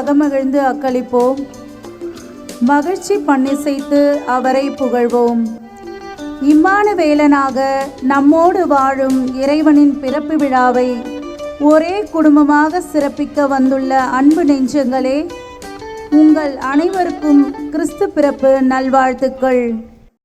அகமகிழ்ந்து அக்களிப்போம். மகிழ்ச்சி பண்ணிசைத்து அவரை புகழ்வோம். இம்மானுவேலனாக நம்மோடு வாழும் இறைவனின் பிறப்பு விழாவை ஒரே குடும்பமாக சிறப்பிக்க வந்துள்ள அன்பு நெஞ்சங்களே உங்கள் அனைவருக்கும் கிறிஸ்து பிறப்பு நல்வாழ்த்துக்கள்.